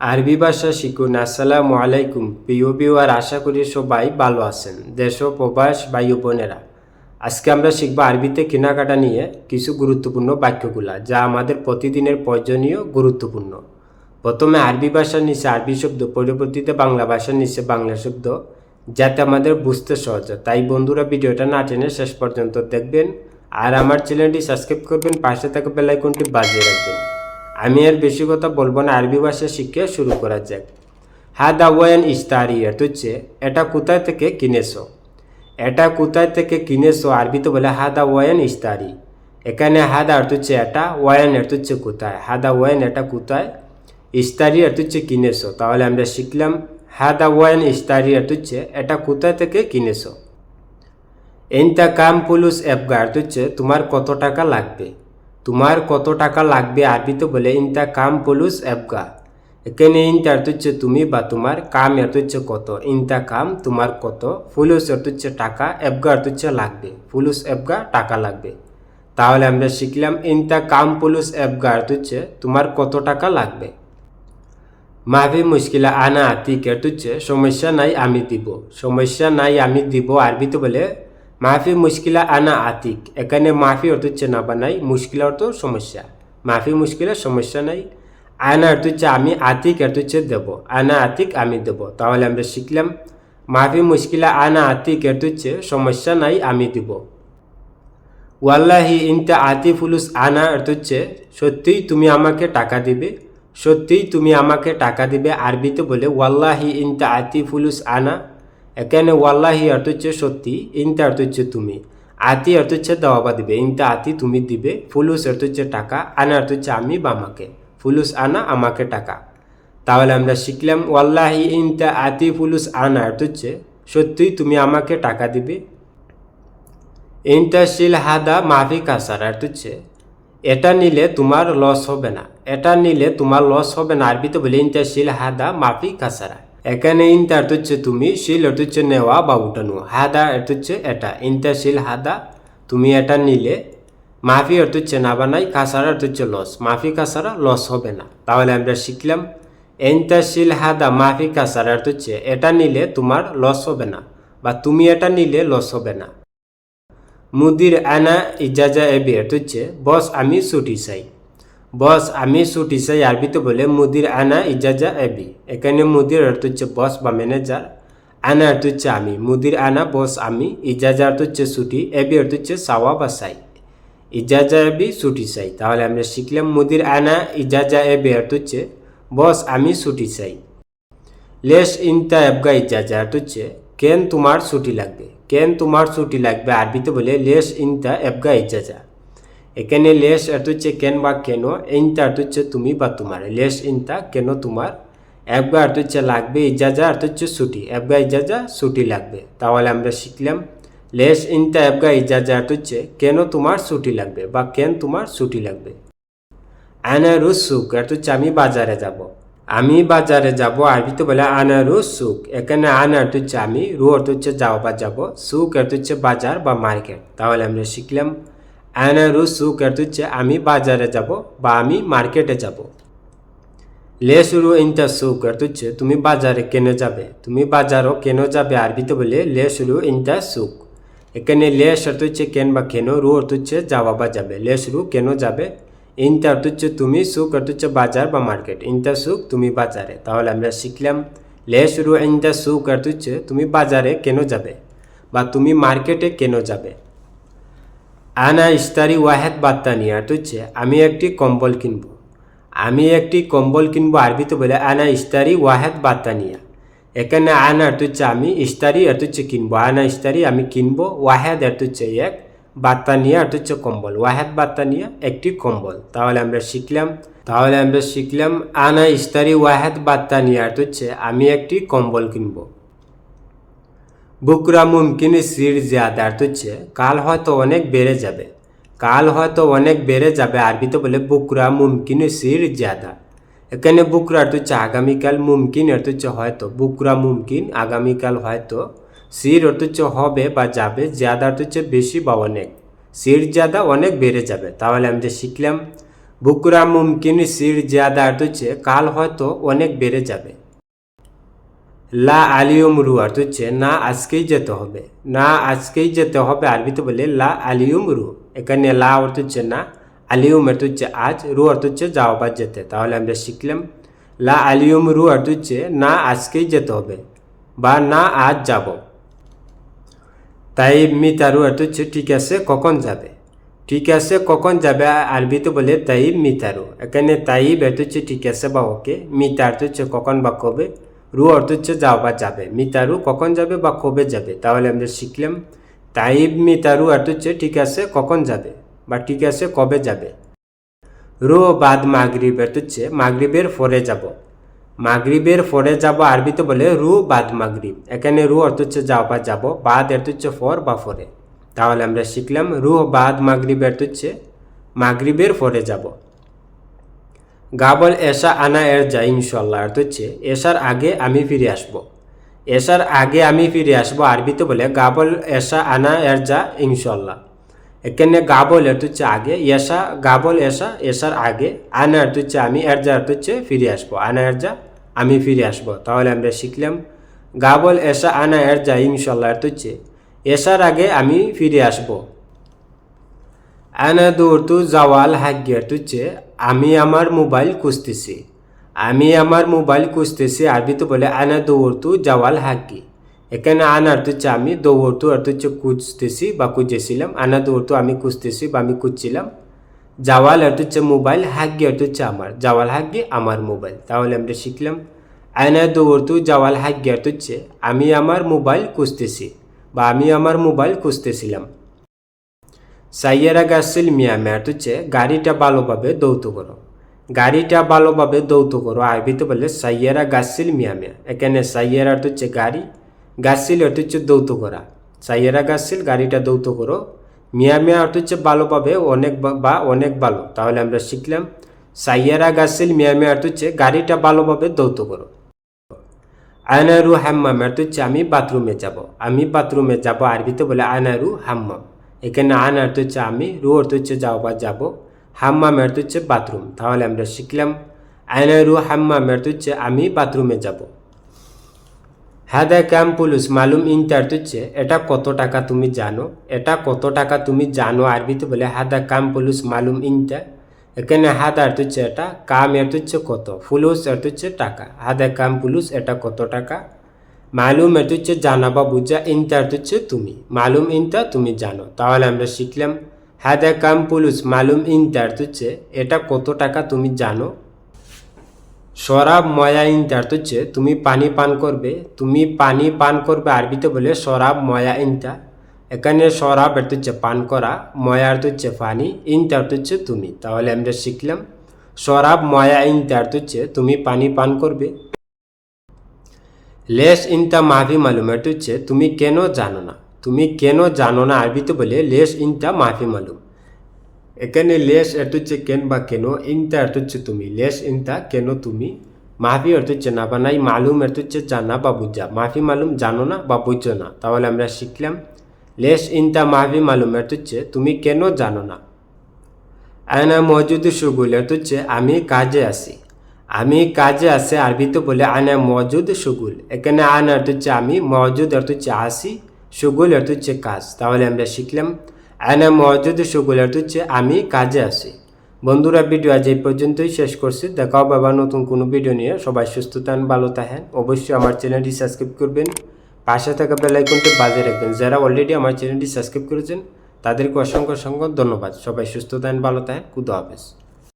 আরবি ভাষা শিখুন। আসসালামু আলাইকুম। প্রিয় বিওয়ার আশা করি সবাই ভালো আছেন, দেশ ও প্রবাস ও বোনেরা। আজকে আমরা শিখব আরবিতে কেনাকাটা নিয়ে কিছু গুরুত্বপূর্ণ বাক্যগুলা, যা আমাদের প্রতিদিনের প্রয়োজনীয় গুরুত্বপূর্ণ। প্রথমে আরবি ভাষার নিচে আরবি শব্দ, পরবর্তীতে বাংলা ভাষার নিচে বাংলা শব্দ, যাতে আমাদের বুঝতে সহজ তাই বন্ধুরা, ভিডিওটা না টেনে শেষ পর্যন্ত দেখবেন। আর আমার চ্যানেলটি সাবস্ক্রাইব করবেন, পাশে থাকা বেলাইকনটি বাজিয়ে রাখবেন। আমি আর বেশি কথা বলব না, আরবি ভাষা শিখে শুরু করা যাক। হাদা ওয়ান ইস্তারি এটা হচ্ছে এটা কোথায় থেকে কিনেছো? এটা কোথায় থেকে কিনেছো? আরবিতে বলে হাদা ওয়ান ইস্তারি এখানে হাদা অর্থ হচ্ছে এটা, ওয়ান অর্থ হচ্ছে কোথায়? হাদা ওয়ান এটা কোথায়? ইস্তারি অর্থ হচ্ছে কিনেছো। তাহলে আমরা শিখলাম, হাদা ওয়ান ইস্তারি অর্থ হচ্ছে এটা কোথায় থেকে কিনেছো? এনতা কাম পুলুস অ্যাপগা অর্থ হচ্ছে তোমার কত টাকা লাগবে? তোমার কত টাকা লাগবে আরবিতে বলে ইনতা কাম পলুস অ্যাপগা এখানে ইনতা অর্থ হচ্ছে তুমি বা তোমার কাম অর্থ হচ্ছে কত। ইনতা কাম তোমার কত। ফুলুস অর্থ হচ্ছে টাকা অ্যাপগা অর্থ হচ্ছে লাগবে। ফুলুস অ্যাপগা টাকা লাগবে। তাহলে আমরা শিখলাম ইনতা কাম পুলুস অ্যাপগা অর্থ হচ্ছে তোমার কত টাকা লাগবে। মাভি মুশকিলা আনা আতিক অর্থ হচ্ছে, সমস্যা নাই আমি দিব। সমস্যা নাই আমি দিব আরবিতে বলে মাফি মুশকিলা আনা আতিক। এখানে মাফি অর্থ হচ্ছে না বানাই মুশকিলা অর্থ সমস্যা। মাফি মুশকিলা সমস্যা নাই। আনা অর্থ হচ্ছে আমি আতিক, অর্থ হচ্ছে দেব। আনা আতিক, আমি দেব। তাহলে আমরা শিখলাম, মাফি মুশকিলা আনা আতিক, অর্থ হচ্ছে সমস্যা নাই, আমি দিব। ওয়াল্লাহি ইনতা আতি ফুলুস আনা, অর্থ হচ্ছে, সত্যিই তুমি আমাকে টাকা দিবে। সত্যিই তুমি আমাকে টাকা দিবে আরবিতে বলে, ওয়াল্লাহি ইনতা আতি ফুলুস আনা। এখানে ওয়াল্লাহি অর্থ হচ্ছে সত্যি, ইনতা অর্থ হচ্ছে তুমি। আতি অর্থ হচ্ছে দেওয়াবা দিবে, ইনতা আতি তুমি দিবে, ফুলুস অর্থ হচ্ছে টাকা, আনা অর্থ হচ্ছে আমি বা আমাকে। ফুলুস, আনা, আমাকে টাকা। তাহলে আমরা শিখলাম, ওয়াল্লাহি, ইনতা, আতি, ফুলুস, আনা অর্থ হচ্ছে সত্যিই তুমি আমাকে টাকা দিবে। ইন্টারশিল হাদা মাফি কাসার অর্থ হচ্ছে এটা নিলে তোমার লস হবে না। এটা নিলে তোমার লস হবে না। আরবিতে বলে ইন্টারশিল হাদা মাফি কাসারা। এখানে ইন্টা অর্থ হচ্ছে তুমি, শিল অর্থ হচ্ছে নেওয়া বা উঠানো। হাদা অর্থ হচ্ছে এটা ইন্টারশিল হাদা, তুমি এটা নিলে। মাফি অর্থ হচ্ছে না বানাই, কাসারা অর্থ হচ্ছে লস। মাফি, কাসারা লস হবে না। তাহলে আমরা শিখলাম এন্টাশিল হাদা, মাফি, কাসারা অর্থ হচ্ছে এটা নিলে তোমার লস হবে না বা তুমি এটা নিলে লস হবে না। মুদির আনা ইজাজা এবি এটা হচ্ছে বস আমি ছুটি চাই। বস, আমি ছুটি চাই আরবিতে বলে মুদির আনা ইজাজা এবি। এখানে মুদির অর্থ হচ্ছে বস বা ম্যানেজার আনা অর্থ হচ্ছে আমি। মুদির আনা বস আমি। ইজাজা অর্থ হচ্ছে ছুটি, এবি অর্থ হচ্ছে সাওয়া বা চাই। ইজাজা এবি ছুটি চাই। তাহলে আমরা শিখলাম মুদির আনা, ইজাজা এবি অর্থ হচ্ছে বস, আমি ছুটি চাই। লেশ ইনতা এবগা ইজাজা অর্থ হচ্ছে কেন তোমার ছুটি লাগবে? কেন তোমার ছুটি লাগবে? আরবিতে বলে লেশ ইনতা এবগা ইজাজা। এখানে লেশ অর্থ হচ্ছে কেন বা কেন ইনতা অর্থ হচ্ছে তুমি বা তোমার। লেশ ইনতা কেন তোমার? এবগা অর্থ হচ্ছে লাগবে ইজাজা অর্থ হচ্ছে ছুটি। এবগা ইজাজা ছুটি লাগবে, তাহলে আমরা শিখলাম। লেশ ইনতা এবগা ইজাজা অর্থ হচ্ছে কেন তোমার ছুটি লাগবে বা কেন তোমার ছুটি লাগবে। আনারু সুক অর্থ হচ্ছে আমি বাজারে যাব। আমি বাজারে যাব আরবিতে বলে আনারু সুক এখানে আনা অর্থ হচ্ছে আমি, রু অর্থ হচ্ছে যাওয়া বা যাব। সুক অর্থ হচ্ছে বাজার বা মার্কেট, তাহলে আমরা শিখলাম। আনারু সুক অর্থ হচ্ছে আমি বাজারে যাব বা আমি মার্কেটে যাব। লে শুরু ইনটা সুক অর্থ হচ্ছে তুমি বাজারে কেন যাবে? তুমি বাজারও কেন যাবে আরবিতে বলে লে শুরু ইনটা সুক এখানে লেশ অর্থ হচ্ছে কেন বা কেন রু অর্থ হচ্ছে যাওয়া বা যাবে। লে শুরু কেন যাবে? ইনটা অর্থ হচ্ছে তুমি সুখ অর্থ বাজার বা মার্কেট। ইনটা সুখ তুমি বাজারে। তাহলে আমরা শিখলাম লে শুরু ইনটা সুখ অর্থ তুমি বাজারে কেন যাবে বা তুমি মার্কেটে কেন যাবে? আনা ইস্তারি ওয়াহেদ বাত্তানি অর্থ হচ্ছে আমি একটি কম্বল কিনব। আমি একটি কম্বল কিনবো আরবিতে বলে আনা ইস্তারি ওয়াহেদ বার্তা বাত্তানিয়া এখানে আনা হচ্ছে আমি ইস্তারি হচ্ছে কিনবো। আনা ইস্তারি আমি কিনবো, ওয়াহেদ হচ্ছে এক বাত্তানিয়া হচ্ছে কম্বল। ওয়াহেদ বার্তা বাত্তানিয়া একটি কম্বল। তাহলে আমরা শিখলাম, তাহলে আমরা শিখলাম, আনা ইস্তারি ওয়াহেদ বাত্তানিয়া হচ্ছে আমি একটি কম্বল কিনবো। বুকরা মুমকিন সির জিয়াদা অর্থ হচ্ছে কাল হয়তো অনেক বেড়ে যাবে। কাল হয়তো অনেক বেড়ে যাবে আরবিতে বলে বুকরা মুমকিন সির জিয়াদা। এখানে বুকরা অর্থ হচ্ছে আগামীকাল মুমকিন অর্থ হচ্ছে হয়তো, বুকরা মুমকিন আগামীকাল হয়তো সির অর্থ হবে বা যাবে জিয়াদা হচ্ছে বেশি বা অনেক। সির জিয়াদা অনেক বেড়ে যাবে, তাহলে আমি যে শিখলাম। বুকরা মুমকিন সির জিয়াদা হচ্ছে কাল হয়তো অনেক বেড়ে যাবে। লা আলিয়মরু অর্থ হচ্ছে না আজকেই যেতে হবে। না আজকেই যেতে হবে আরবিতে বলে লা আলিয়মরু এখানে লা অর্থ হচ্ছে না, আলিয়ম অর্থ হচ্ছে আজ, রু অর্থ হচ্ছে যাও বা যেতে। তাহলে আমরা শিখলাম, লা আলিয়মরু অর্থ হচ্ছে না আজকেই যেতে হবে বা না আজ যাব। তাই মিতারু অর্থ হচ্ছে ঠিক আছে, কখন যাবে? ঠিক আছে, কখন যাবে? আরবিতে বলে তাইব মিতারু এখানে তাইব অর্থ হচ্ছে ঠিক আছে বা ওকে, মিতা অর্থ হচ্ছে কখন বা কবে? রু অর্থ হচ্ছে যাও বা যাবে। মিতারু কখন যাবে বা কবে যাবে? তাহলে আমরা শিখলাম। তাইব মিতারু অর্থ হচ্ছে ঠিক আছে কখন যাবে বা ঠিক আছে কবে যাবে। রু বাদ মাগরিব অর্থ হচ্ছে মাগরিবের পরে যাব। মাগরিবের পরে যাব আরবিতে বলে রু বাদ মাগরিব। এখানে রু অর্থ হচ্ছে যাও বা যাব, বাদ অর্থ হচ্ছে ফর বা ফরে। তাহলে আমরা শিখলাম রু বাদ মাগরিব অর্থ হচ্ছে মাগরিবের পরে যাব। গাবল এসা আনা এর যা ইনশাল্লাহ অর্থ হচ্ছে এসার আগে আমি ফিরে আসব। এসার আগে আমি ফিরে আসব আরবিতে বলে গাবল এসা আনা এর যা ইনশাল্লাহ। এখানে গাবল এর হচ্ছে আগে, এসা গাবল এসা, এসার আগে, আনা অর্থ হচ্ছে আমি, এর যা অর্থ হচ্ছে ফিরে আসব। আনা এর যা আমি ফিরে আসব। তাহলে আমরা শিখলাম গাবল এসা আনা এর যা ইনশাল্লাহ অর্থ হচ্ছে এসার আগে আমি ফিরে আসব। আনা দৌড়তু জাওয়াল হাগ্যের হচ্ছে আমি আমার মোবাইল খুঁজতেছি। আমি আমার মোবাইল খুঁজতেছি আরবিতে বলে আনা দৌড়তু জাওয়াল হাগ্গি এখানে আনার হচ্ছে আমি দৌড়তু অর্থ হচ্ছে খুঁজতেছি বা খুঁজেছিলাম, আনা দৌড়তু আমি খুঁজতেছি বা আমি খুঁজছিলাম। জাওয়াল অর্থ হচ্ছে মোবাইল হাগ্গি অর্থ হচ্ছে আমার জাওয়াল হাগ্গি আমার মোবাইল। তাহলে আমরা শিখলাম আয়না দৌড়তু জাওয়াল হাগ্গি অর্থ হচ্ছে আমি আমার মোবাইল খুঁজতেছি বা আমি আমার মোবাইল খুঁজতেছিলাম। সাইয়েরা গাছিল মিয়া মেয়ার হচ্ছে গাড়িটা ভালোভাবে দৌত করো। গাড়িটা ভালোভাবে দৌত করো। আরবিতে বলে, সাইয়েরা গাছিল মিয়া মিয়া এখানে সাইয়েরা অর্থ হচ্ছে গাড়ি গাছিল হচ্ছে দৌত করা। সাইয়েরা গাছিল গাড়িটা দৌত করো। মিয়া মিয়া হচ্ছে ভালোভাবে অনেক বা- অনেক ভালো। তাহলে আমরা শিখলাম, সাইয়েরা গাছিল মিয়া মিয়া হচ্ছে গাড়িটা ভালোভাবে দৌত করো। আয়নারু হাম্মাম হচ্ছে আমি বাথরুমে যাব। আমি বাথরুমে যাব আরবিতে বলে আয়নারু হাম্মাম। এখানে আন অর্থ হচ্ছে আমি, রু অর্থ হচ্ছে যাও বা যাব। হাম্মাম অর্থ হচ্ছে বাথরুম, তাহলে আমরা শিখলাম। আয়নারু হাম্মাম অর্থ হচ্ছে আমি বাথরুমে যাব। হাদা ক্যাম পুলুস মালুম ইনতে অর্থ হচ্ছে এটা কত টাকা তুমি জানো? এটা কত টাকা তুমি জানো আরবিতে বলে হাদা কাম পুলুস মালুম ইনটা এখানে হাদা অর্থ হচ্ছে এটা কাম অর্থ হচ্ছে কত? ফুলুস অর্থ হচ্ছে টাকা। হাদা কাম পুলুস এটা কত টাকা? মালুম অর্থ হচ্ছে জানা বা বুঝা, ইনতা অর্থ হচ্ছে তুমি। মালুম, ইনতা, তুমি জানো। তাহলে আমরা শিখলাম, হাদা কাম পুলুস, মালুম, ইনতা অর্থ হচ্ছে, এটা কত টাকা তুমি জানো? শরাব, ময়া, ইনতা অর্থ হচ্ছে, তুমি পানি পান করবে। তুমি পানি পান করবে আরবিতে বলে শরাব, ময়া, ইনতা। এখানে শরাব অর্থ হচ্ছে পান করা, ময়া অর্থ হচ্ছে পানি, ইনতা অর্থ হচ্ছে তুমি। তাহলে আমরা শিখলাম, শরাব, ময়া, ইনতা অর্থ হচ্ছে, তুমি পানি পান করবে। লেস ইনটা মাফি মালুম এটা হচ্ছে, তুমি কেন জানো না? তুমি কেন জানো না আরবিতে বলে লেস ইনটা মাফি মালুম। এখানে লেস এটা হচ্ছে কেন বা কেন, ইনটা অর্থ হচ্ছে তুমি। লেস ইনটা কেন তুমি? মাফি অর্থ হচ্ছে না বা নাই, মালুম অর্থ হচ্ছে জানা বা বুঝা। মাফি মালুম জানো না বা বুঝছ না, তাহলে আমরা শিখলাম। লেস ইনটা মাফি মালুম অর্থ হচ্ছে, তুমি কেন জানো না? আয়না মজুদ সুগুল অর্থ হচ্ছে, আমি কাজে আছি। আমি কাজে আছে আরবিতে বলে আনা মজুদ সুগুল। এখানে আন অর্থ হচ্ছে আমি, মজুদ অর্থ হচ্ছে আসি, সুগুল অর্থ হচ্ছে কাজ। তাহলে আমরা শিখলাম, আনা মজুদ সুগুল অর্থ হচ্ছে আমি কাজে আছি বন্ধুরা, ভিডিও আজ এই পর্যন্তই শেষ করছি। দেখাও বাবা নতুন কোনো ভিডিও নিয়ে। সবাই সুস্থ থান ভালো থাকেন। অবশ্যই আমার চ্যানেলটি সাবস্ক্রাইব করবেন। পাশে থাকা বেলাইকনটি বাজে রাখবেন। যারা অলরেডি আমার চ্যানেলটি সাবস্ক্রাইব করেছেন, তাদেরকে অসংখ্য অসংখ্য ধন্যবাদ। সবাই সুস্থ থাকেন, ভালো থাকেন। খুদা হাফেজ।